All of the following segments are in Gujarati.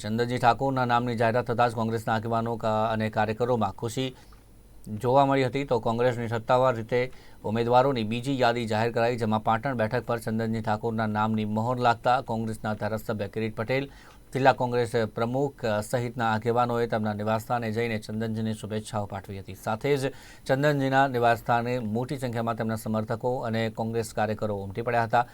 ચંદનજી ઠાકોરના નામની જાહેરાત થતાં જ કોંગ્રેસના આગેવાનો અને કાર્યકરોમાં ખુશી જોવા મળી હતી. તો કોંગ્રેસની સત્તાવાર રીતે ઉમેદવારોની બીજી યાદી જાહેર કરાઈ, જેમાં પાટણ બેઠક પર ચંદનજી ઠાકોરના નામની મહોર લાગતા કોંગ્રેસના ધારાસભ્ય કિરીટ પટેલ, જિલ્લા કોંગ્રેસ પ્રમુખ સહિતના આગેવાનોએ તેમના નિવાસસ્થાને જઈને ચંદનજીને શુભેચ્છાઓ પાઠવી હતી. સાથે જ ચંદનજીના નિવાસસ્થાને મોટી સંખ્યામાં તેમના સમર્થકો અને કોંગ્રેસ કાર્યકરો ઉમટી પડ્યા હતા.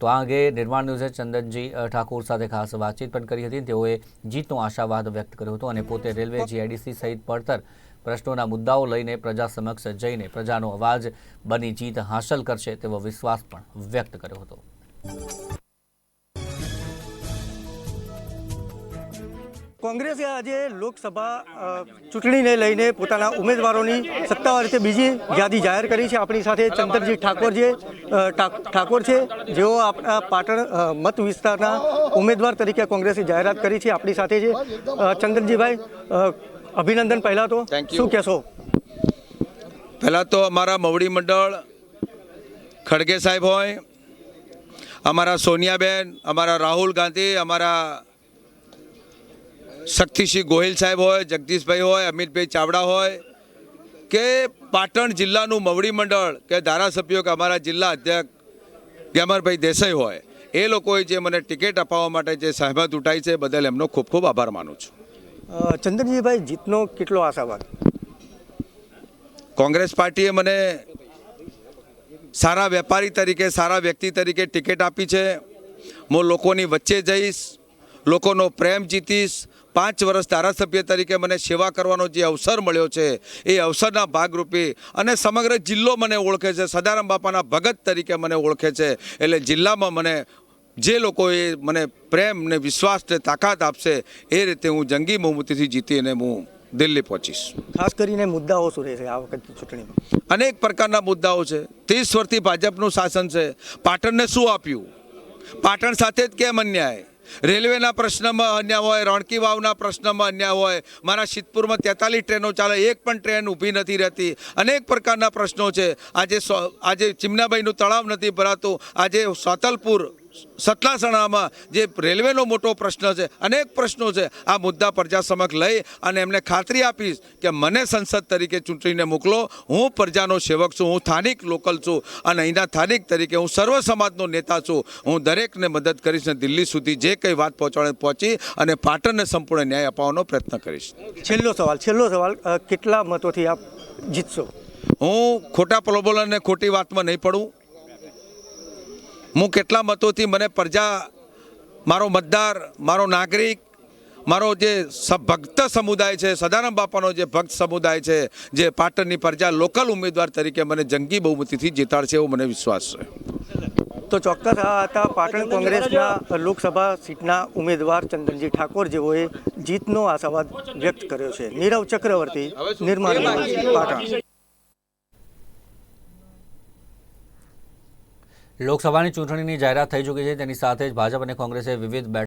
તો આ અંગે નિર્માણ ન્યૂઝે ચંદનજી ઠાકોર સાથે ખાસ વાતચીત પણ કરી હતી. તેઓએ જીતનો આશાવાદ વ્યક્ત કર્યો હતો અને પોતે રેલવે જીઆઈડીસી સહિત પડતર પ્રશ્નોના મુદ્દાઓ લઈને પ્રજા સમક્ષ જઈને પ્રજાનો અવાજ બની જીત હાંસલ કરશે તેવો વિશ્વાસ પણ વ્યક્ત કર્યો હતો. કોંગ્રેસે આજે લોકસભા ચૂંટણીને લઈને પોતાના ઉમેદવારોની સત્તાવાર રીતે બીજી યાદી જાહેર કરી છે. આપણી સાથે ચંદ્રજી ઠાકોર જે ઠાકોર છે જેઓ આપણા પાટણ મત વિસ્તારના ઉમેદવાર તરીકે કોંગ્રેસે જાહેરાત કરી છે. આપણી સાથે છે ચંદ્રજીભાઈ અભિનંદન પહેલાં તો. શું કહેશો? પહેલાં તો અમારા મવડી મંડળ ખડગે સાહેબ હોય અમારા સોનિયાબેન અમારા રાહુલ ગાંધી અમારા શક્તિસિંહ ગોહિલ સાહેબ હોય જગદીશભાઈ હોય અમિતભાઈ ચાવડા હોય કે પાટણ જિલ્લાનું મવડી મંડળ કે ધારાસભ્યો કે અમારા જિલ્લા અધ્યક્ષ ગેમરભાઈ દેસાઈ હોય એ લોકોએ જે મને ટિકિટ અપાવવા માટે જે સહેમત ઉઠાઈ છે બદલ એમનો ખૂબ ખૂબ આભાર માનું છું. ચંદ્રજીભાઈ જીતનો કેટલો આશાવાદ? કોંગ્રેસ પાર્ટીએ મને સારા વેપારી તરીકે સારા વ્યક્તિ તરીકે ટિકિટ આપી છે. હું લોકોની વચ્ચે જઈશ. લોકોનો પ્રેમ જીતીશ. પાંચ વર્ષ ધારાસભ્ય તરીકે મને સેવા કરવાનો જે અવસર મળ્યો છે એ અવસરના ભાગરૂપે અને સમગ્ર જિલ્લો મને ઓળખે છે. સદારામ બાપાના ભગત તરીકે મને ઓળખે છે. એટલે જિલ્લામાં મને જે લોકોએ મને પ્રેમ ને વિશ્વાસને તાકાત આપશે એ રીતે હું જંગી બહુમતીથી જીતીને હું દિલ્હી પહોંચીશ. ખાસ કરીને મુદ્દાઓ શું રહેશે આ વખતે ચૂંટણીમાં? અનેક પ્રકારના મુદ્દાઓ છે. ત્રીસ વર્ષથી ભાજપનું શાસન છે. પાટણને શું આપ્યું? પાટણ સાથે જ કેમ અન્યાય? રેલવેના પ્રશ્નમાં અન્યાય હોય, રણકી વાવના પ્રશ્નમાં અન્યાય હોય, મારા સિદ્ધપુરમાં તેતાલીસ ટ્રેનો ચાલે, એક પણ ટ્રેન ઊભી નથી રહેતી. અનેક પ્રકારના પ્રશ્નો છે. આજે આજે ચિમનાબાઈનું તળાવ નથી ભરાતું. આજે સોતલપુર સતલાસણામાં જે રેલવેનો મોટો પ્રશ્ન છે અનેક પ્રશ્નો છે આ મુદ્દા પ્રજા સમક્ષ લઈ અને એમને ખાતરી આપીશ કે મને સંસદ તરીકે ચૂંટણીને મોકલો. હું પ્રજાનો સેવક છું હું સ્થાનિક લોકલ છું અને અહીંના સ્થાનિક તરીકે હું સર્વ સમાજનો નેતા છું. હું દરેકને મદદ કરીશ ને દિલ્હી સુધી જે કંઈ વાત પહોંચાડે પહોંચી અને પાટણને સંપૂર્ણ ન્યાય અપાવવાનો પ્રયત્ન કરીશ. છેલ્લો સવાલ છેલ્લો સવાલ કેટલા મતોથી આપ જીતશો? હું ખોટા પ્રલોભન અને ખોટી વાતમાં નહીં પડું. હું કેટલા મતોથી મને પ્રજા, મારો મતદાર, મારો નાગરિક, મારો જે ભક્ત સમુદાય છે, સદાનંદ બાપાનો જે ભક્ત સમુદાય છે, જે પાટણની પ્રજા, લોકલ ઉમેદવાર તરીકે મને જંગી બહુમતીથી જીતાડશે એવો મને વિશ્વાસ છે. તો ચોક્કસ આ હતા પાટણ કોંગ્રેસના લોકસભા સીટના ઉમેદવાર ચંદનજી ઠાકોર જેઓએ જીતનો આશાવાદ વ્યક્ત કર્યો છે. નીરવ ચક્રવર્તી, નિર્માણ પાટણ. લોકસભાની ચૂંટણીની જાહેરાત થઈ ચૂકી છે. તેની સાથે જ ભાજપ અને કોંગ્રેસે વિવિધ